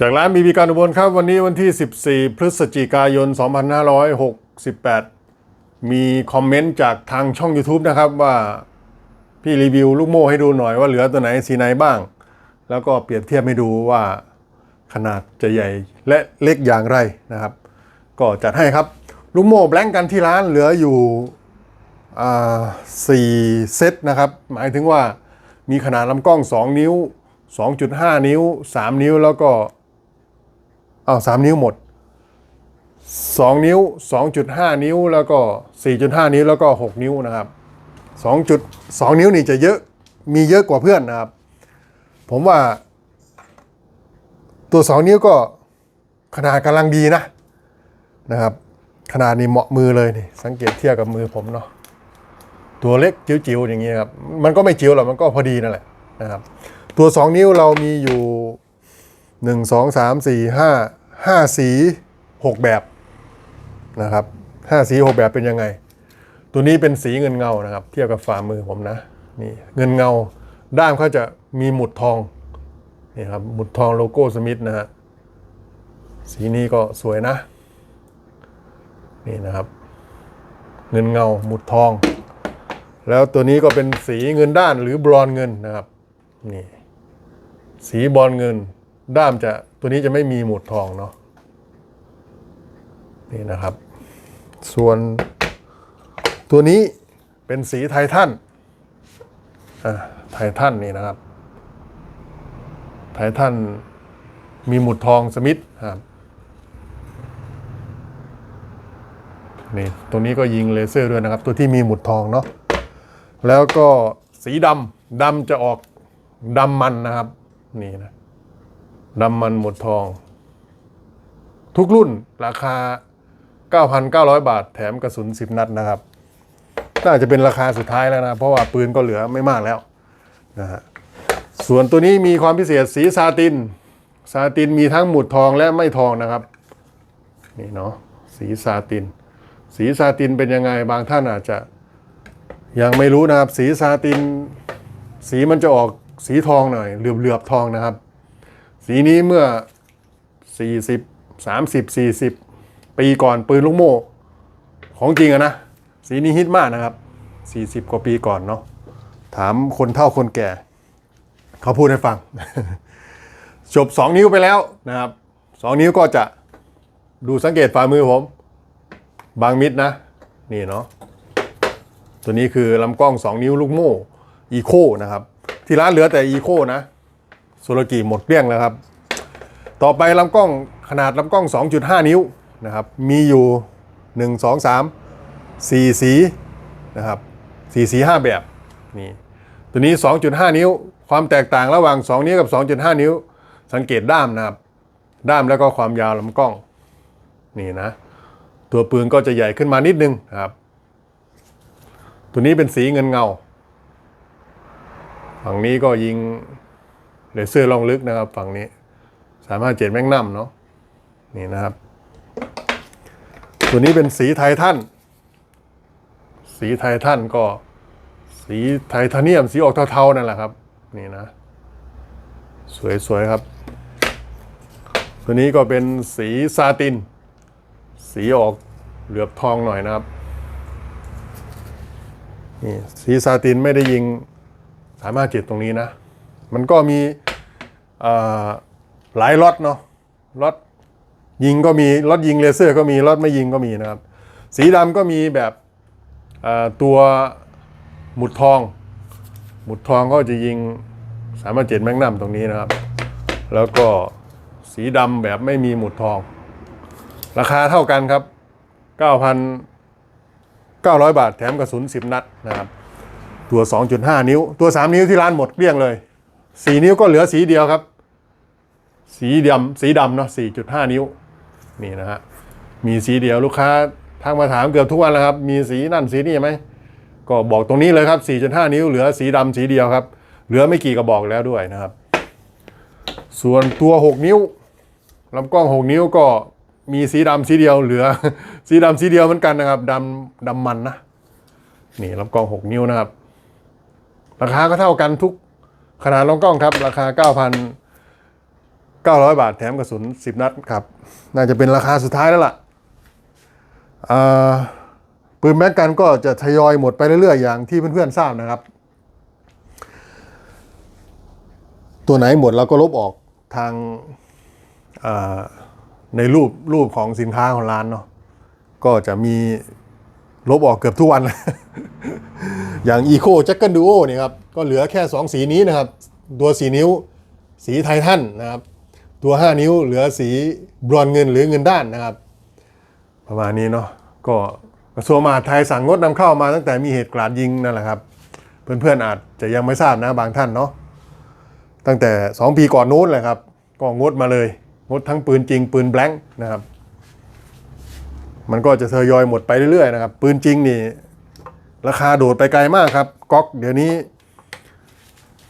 จากร้านบีบีการอุบลครับ วันนี้วันที่ 14 พฤศจิกายน 2568 มีคอมเมนต์จากทางช่อง YouTube นะครับ ว่าพี่รีวิวลูกโม่ให้ดูหน่อยว่าเหลือตัวไหนสีไหนบ้าง แล้วก็เปรียบเทียบให้ดูว่าขนาดจะใหญ่และเล็กอย่างไรนะครับ ก็จัดให้ครับ ลูกโม่แบล็งกันที่ร้านเหลืออยู่สี่เซตนะครับ หมายถึงว่ามีขนาดลำกล้อง 2 นิ้ว 2.5 นิ้ว 3 นิ้วแล้วก็ อ้าว3นิ้วหมด2นิ้ว2.5นิ้วแล้วก็4.5นิ้วแล้วก็6นิ้วนะครับ2.2นิ้วนี่จะเยอะมีเยอะกว่าเพื่อนนะครับ ผมว่า ตัว2นิ้วก็ขนาดกำลังดีนะนะครับ ขนาดนี้เหมาะมือเลยนี่ สังเกตเทียบกับมือผมเนาะตัวเล็กจิ๋วๆอย่างนี้ยครับมันก็ไม่จิ๋วหรอกมันก็พอดีนั่นแหละนะครับ ตัว2นิ้วเรามีอยู่ 1 2 3 4 5 5 สี 6 แบบนะครับ5สี 6 แบบเป็นยังไง ตัวนี้เป็นสีเงินเงานะครับ เทียบกับฝ่ามือผมนะนี่เงินเงาด้ามเขาจะมีหมุดทองนี่ครับหมุดทองโลโก้สมิธนะฮะสีนี้ก็สวยนะ นี่นะครับ เงินเงาหมุดทอง แล้วตัวนี้ก็เป็นสีเงินด้านหรือบรอนเงินนะครับนี่สีบรอนเงิน ด้ามจะตัวนี้จะไม่มีหมุดทองเนาะนี่นะครับ ส่วนตัวนี้เป็นสีไททันอ่าไททันนี่นะครับ ไททันมีหมุดทองสมิธครับนี่ตรงนี้ก็ยิงเลเซอร์ด้วยนะครับ ตัวที่มีหมุดทองเนาะแล้วก็สีดำดำจะออกดำมันนะครับ นี่นะ ดำมันหมดทอง ทุกรุ่นราคา 9,900 บาท แถมกระสุน 10 นัดนะครับ น่าจะเป็นราคาสุดท้ายแล้วนะ เพราะว่าปืนก็เหลือไม่มากแล้วนะฮะส่วนตัวนี้มีความพิเศษสีซาติน ซาตินมีทั้งหมุดทองและไม่ทองนะครับ นี่เนาะสีซาติน สีซาตินเป็นยังไงบางท่านอาจจะ ยังไม่รู้นะครับ สีซาติน สีมันจะออกสีทองหน่อยเหลือบเหลือบๆทองนะครับ สีนี้เมื่อ 40 30 40 ปีก่อนปืนลูกโม่ของจริงอะนะ สีนี้ฮิตมากนะครับ 40 กว่าปีก่อนเนาะถามคนเฒ่าคนแก่ เขาพูดให้ฟัง จบ 2 นิ้วไปแล้วนะครับ 2 นิ้วก็จะดูสังเกตฝ่ามือผม บางมิดนะ นี่เนาะตัวนี้คือลำกล้อง 2 นิ้วลูกโม่อีโคนะครับ ที่ร้านเหลือแต่อีโคนะ ซโลกิหมดเกลี้ยงแล้วครับ ต่อไปลำกล้องขนาดลำกล้อง 2.5 นิ้วนะครับ มีอยู่ 1 2 3 4 สีนะครับ4สี 5 แบบนี่ตัวนี้ 2.5 นิ้ว ความแตกต่างระหว่าง 2 นิ้วกับ 2.5 นิ้ว สังเกตด้ามนะครับ ด้ามแล้วก็ความยาวลำกล้องนี่นะ ตัวปืนก็จะใหญ่ขึ้นมานิดนึงนะครับ ตัวนี้เป็นสีเงินเงา ฝั่งนี้ก็ยิง เลเซอร์ลองลึกนะครับฝั่งนี้สามารถเจ็ดแมกนัมเนาะนี่นะครับ ตัวนี้เป็นสีไททันสีไททันก็สีไทเทเนียมสีออกเทาๆนั่นแหละครับ นี่นะ สวยๆครับ ตัวนี้ก็เป็นสีซาติน สีออกเหลือบทองหน่อยนะครับนี่สีซาตินไม่ได้ยิงสามารถเจ็ดตรงนี้นะ มันก็มี หลายล็อตเนาะล็อตยิงก็มีล็อตยิงเลเซอร์ก็มีล็อตไม่ยิงก็มีนะครับ สีดำก็มีแบบตัวหมุดทอง หมุดทองก็จะยิงสามารถเจ็ดแมกนัมตรงนี้นะครับ แล้วก็สีดำแบบไม่มีหมุดทอง ราคาเท่ากันครับ 9,900 บาทแถมกระสุน 10 นัดนะครับ ตัว 2.5 นิ้ว ตัว 3 นิ้วที่ร้านหมดเกลี้ยงเลย 4นิ้วก็เหลือสีเดียวครับ สีดำสีดำเนาะ4.5นิ้ว นี่นะฮะ มีสีเดียวลูกค้าทางมาถามเกือบทุกวันแล้วครับ มีสีนั่นสีนี่ไหม ก็บอกตรงนี้เลยครับ4.5นิ้วเหลือสีดำสีเดียวครับ เหลือไม่กี่กระบอกแล้วด้วยนะครับ ส่วนตัว6นิ้วลำกล้อง6นิ้วก็มีสีดำสีเดียวเหลือ สีดำสีเดียวเหมือนกันนะครับดำดำมันนะ นี่ลำกล้อง6นิ้วนะครับ ราคาก็เท่ากันทุก ขนาดลำกล้องครับ ราคา 9,900 บาทแถมกระสุน 10 นัดครับ น่าจะเป็นราคาสุดท้ายแล้วล่ะอ่าปืนแม็กกันก็จะทยอยหมดไปเรื่อยๆ อย่างที่เพื่อนๆทราบนะครับ ตัวไหนหมดเราก็ลบออกทางในรูปรูปของสินค้าของร้านเนาะก็จะมี ลบออกเกือบทุกวัน อย่าง Eco j a c k e r Duo เนี่ยครับ ก็เหลือแค่ 2 สีนี้นะครับ ตัว 4 นิ้ว สีไททันนะครับ ตัว 5 นิ้วเหลือสีบรอนเงินหรือเงินด้านนะครับ ประมาณนี้เนาะก็กระทรวงมหาดไทยสั่งงดนำเข้ามาตั้งแต่มีเหตุกราดยิงนั่นแหละครับ เพื่อนๆอาจจะยังไม่ทราบนะบางท่านเนาะตั้งแต่ 2 ปีก่อนนู้นแหละครับ ก็งดมาเลย งดทั้งปืนจริงปืนแบล็งนะครับ มันก็จะทยอยหมดไปเรื่อยๆนะครับ ปืนจริงนี่ ราคาโดดไปไกลมากครับก๊อกเดี๋ยวนี้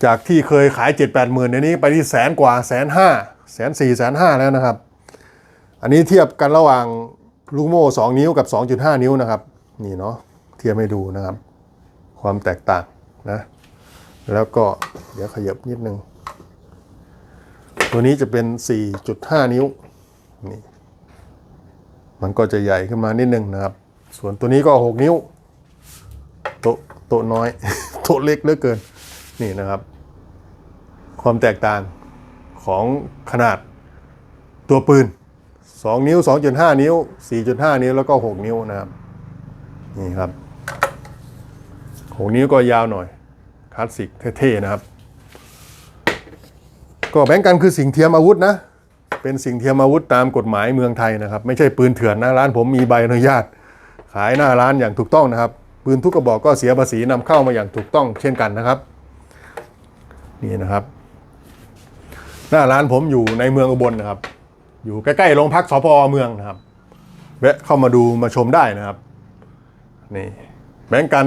จากที่เคยขาย 7 8หมื่นเดี๋ยวนี้ไปที่แสนกว่าแสนห้าแสนสี่แสนห้าแล้วนะครับ อันนี้เทียบกันระหว่างลูกโม่2นิ้วกับ 2.5 นิ้วนะครับ นี่เนาะเทียบให้ดูนะครับ ความแตกต่างนะ แล้วก็เดี๋ยวขยับนิดนึง ตัวนี้จะเป็น 4.5 นิ้วนี่ มันก็จะใหญ่ขึ้นมานิดนึงนะครับ ส่วนตัวนี้ก็ 6 นิ้ว โตโตน้อย โตเล็กเหลือเกิน นี่นะครับ ความแตกต่างของขนาดตัวปืน 2 นิ้ว 2.5 นิ้ว 4.5 นิ้ว แล้วก็ 6 นิ้วนะครับ นี่ครับ 6 นิ้วก็ยาวหน่อย คลาสสิกเท่ๆนะครับ ก็แบ่งก์กันคือสิ่งเทียมอาวุธนะ เป็นสิ่งเทียมอาวุธตามกฎหมายเมืองไทยนะครับ ไม่ใช่ปืนเถื่อนนะร้านผมมีใบอนุญาต ขายหน้าร้านอย่างถูกต้องนะครับ ปืนทุกกระบอกก็เสียภาษีนำเข้ามาอย่างถูกต้องเช่นกันนะครับ นี่นะครับ หน้าร้านผมอยู่ในเมืองอุบลนะครับ อยู่ใกล้ๆโรงพักสพเมืองนะครับแวะเข้ามาดูมาชมได้นะครับนี่แบงก์กัน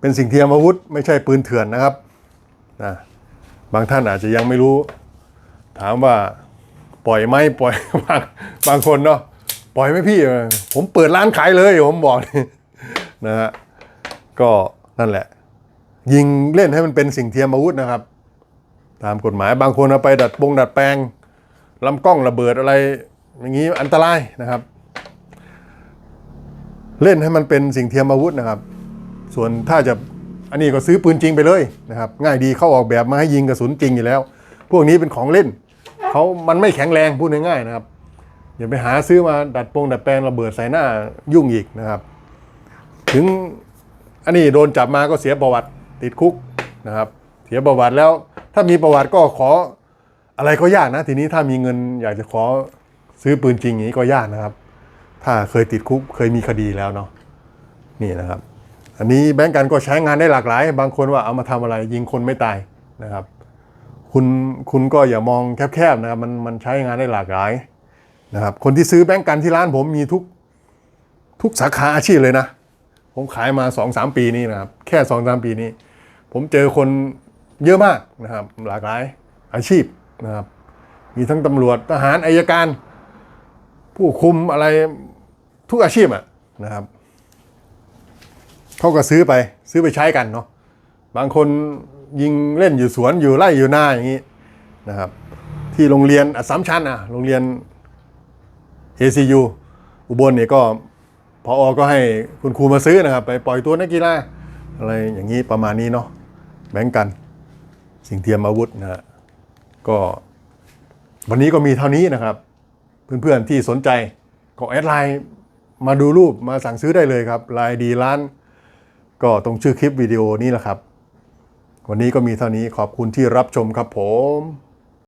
เป็นสิ่งเทียมอาวุธ ไม่ใช่ปืนเถื่อนนะครับนะบางท่านอาจจะยังไม่รู้ ถามว่า ปล่อยไหมปล่อยบางบางคนเนาะปล่อยไหมพี่ ผมเปิดร้านขายเลยผมบอกนะฮะก็นั่นแหละ ยิงเล่นให้มันเป็นสิ่งเทียมอาวุธนะครับ ตามกฎหมายบางคนเอาไปดัดปงดัดแปลงลำกล้องระเบิดอะไร อย่างนี้อันตรายนะครับ เล่นให้มันเป็นสิ่งเทียมอาวุธนะครับ ส่วนถ้าจะอันนี้ก็ซื้อปืนจริงไปเลยนะครับ ง่ายดีเข้าออกแบบมาให้ยิงกระสุนจริงอยู่แล้ว พวกนี้เป็นของเล่น เขามันไม่แข็งแรงพูดง่ายๆนะครับ อย่าไปหาซื้อมาดัดปรงดัดแปลงระเบิดใส่หน้ายุ่งอีกนะครับ ถึงอันนี้โดนจับมาก็เสียประวัติติดคุกนะครับ เสียประวัติแล้ว ถ้ามีประวัติก็ขออะไรก็ยากนะ ทีนี้ถ้ามีเงินอยากจะขอซื้อปืนจริงอย่างนี้ก็ยากนะครับ ถ้าเคยติดคุกเคยมีคดีแล้วเนาะนี่นะครับ อันนี้แบงก์กันก็ใช้งานได้หลากหลาย บางคนว่าเอามาทำอะไรยิงคนไม่ตายนะครับ คุณคุณก็อย่ามองแคบๆนะครับมันมันใช้งานได้หลากหลายนะครับคนที่ซื้อแบงก์กันที่ร้านผมมีทุกทุกสาขาอาชีพเลยนะ ผมขายมา2อสปีนี้นะครับ แค่2อสปีนี้ ผมเจอคนเยอะมากนะครับ หลากหลายอาชีพนะครับ มีทั้งตำรวจทหารอายการ ผู้คุมอะไรทุกอาชีพอะนะครับเขาก็ซื้อไปซื้อไปใช้กันเนาะบางคน ยิงเล่นอยู่สวนอยู่ไร่อยู่นาอย่างนี้นะครับ ที่โรงเรียนอัสสัมชัญอะโรงเรียน ACU อุบลเนี่ยก็พออก็ให้คุณครูมาซื้อนะครับ ไปปล่อยตัวนักกีฬาอะไรอย่างนี้ประมาณนี้เนาะแบ่งกัน สิ่งเทียมอาวุธนะฮะก็วันนี้ก็มีเท่านี้นะครับ เพื่อนๆที่สนใจก็แอดไลน์มาดูรูปมาสั่งซื้อได้เลยครับไลน์ดีร้าน ก็ตรงชื่อคลิปวิดีโอนี้แหละครับ วันนี้ก็มีเท่านี้ขอบคุณที่รับชมครับผม